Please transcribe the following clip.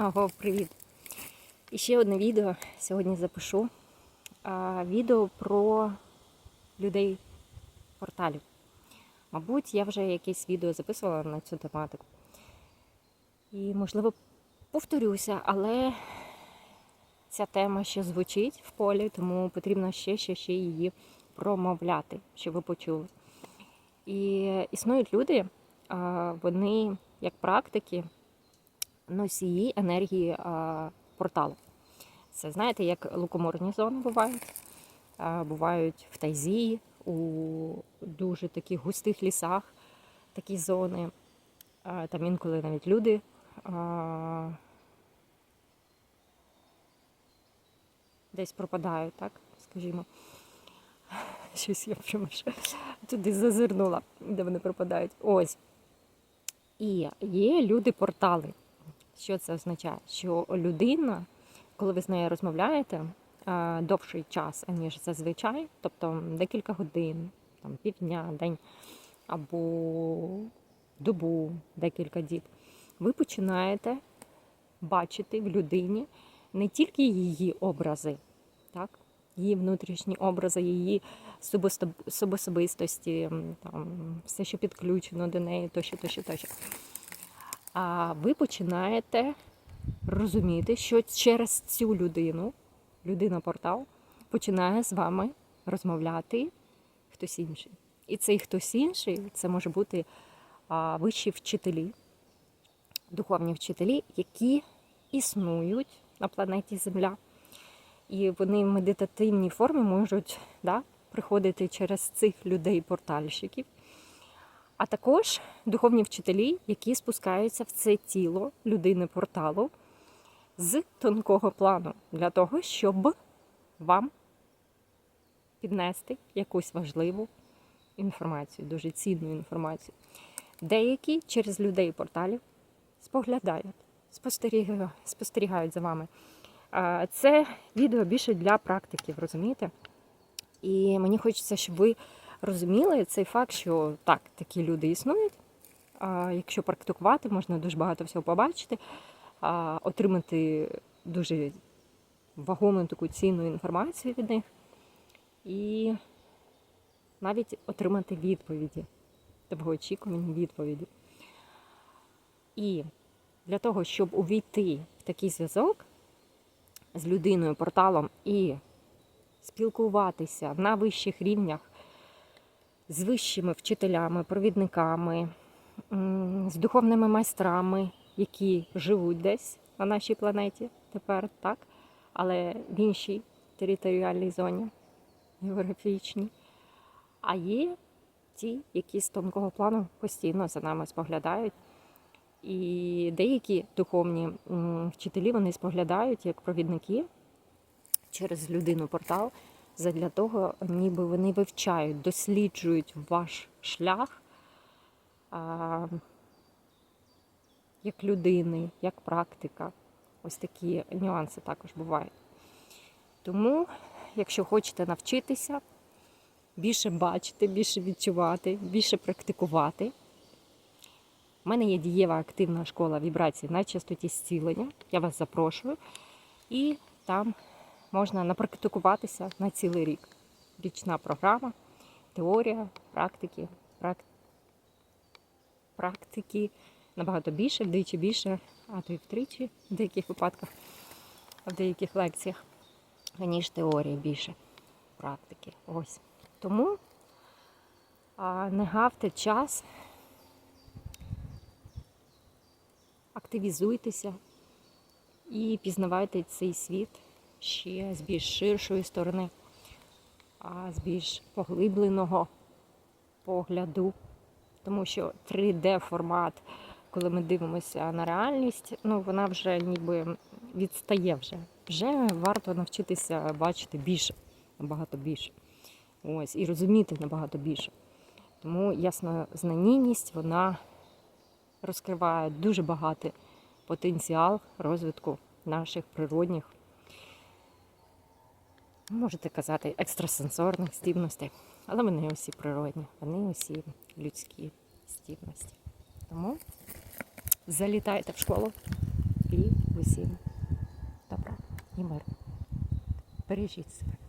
Ого, привіт! І ще одне відео сьогодні запишу. Відео про людей порталів. Мабуть, я вже якесь відео записувала на цю тематику. І, можливо, повторюся, але ця тема ще звучить в полі, тому потрібно ще, ще, ще її промовляти, щоб ви почули. І існують люди, вони як практики носії енергії а, порталу. Це знаєте, як лукоморні зони бувають. А, бувають в тайзі, у дуже таких густих лісах такі зони. А, там інколи навіть люди. Десь пропадають, так, скажімо. Щось я прямо туди зазирнула, де вони пропадають. Ось. І є люди-портали. Що це означає? Що людина, коли ви з нею розмовляєте довший час, аніж зазвичай, тобто декілька годин, там, півдня, день або добу, декілька діб, ви починаєте бачити в людині не тільки її образи, так? її внутрішні образи, її субособистості, там, все, що підключено до неї, тощо, тощо, тощо. А ви починаєте розуміти, що через цю людину, людина-портал, починає з вами розмовляти хтось інший. І цей хтось інший це може бути вищі вчителі, духовні вчителі, які існують на планеті Земля. І вони в медитативній формі можуть да, приходити через цих людей-портальщиків. А також духовні вчителі, які спускаються в це тіло людини порталу з тонкого плану для того, щоб вам піднести якусь важливу інформацію, дуже цінну інформацію. Деякі через людей порталів споглядають, спостерігають, за вами. Це відео більше для практиків, розумієте? І мені хочеться, щоб ви розуміли цей факт, що так, такі люди існують. А, Якщо практикувати, можна дуже багато всього побачити, а, отримати дуже вагому таку цінну інформацію від них і навіть отримати відповіді, довгоочікувані відповіді. І для того, щоб увійти в такий зв'язок з людиною, порталом і спілкуватися на вищих рівнях з вищими вчителями, провідниками, з духовними майстрами, які живуть десь на нашій планеті тепер, так, але в іншій територіальній зоні географічній. А є ті, які з тонкого плану постійно за нами споглядають. І деякі духовні вчителі вони споглядають як провідники через людину портал, задля того, ніби вони вивчають, досліджують ваш шлях а, як людини, як практика. Ось такі нюанси також бувають. Тому, якщо хочете навчитися, більше бачити, більше відчувати, більше практикувати. У мене є дієва активна школа вібрацій на частоті зцілення. Я вас запрошую. І там можна напрактикуватися на цілий рік. Річна програма, теорія, практики, прак... практики набагато більше, вдвічі більше, а то й втричі в деяких випадках, в деяких лекціях, ніж теорії більше практики. Ось. Тому а, не гавте час, активізуйтеся і пізнавайте цей світ ще з більш ширшої сторони, а з більш поглибленого погляду. Тому що 3D-формат, коли ми дивимося на реальність, ну вона вже ніби відстає вже. Вже варто навчитися бачити більше, набагато більше. Ось, і розуміти набагато більше. Тому яснознанійність, вона розкриває дуже багатий потенціал розвитку наших природних, можете казати, екстрасенсорних здібностей. Але вони усі природні, вони усі людські здібності. Тому залітайте в школу, і усім добра і миру. Бережіть себе.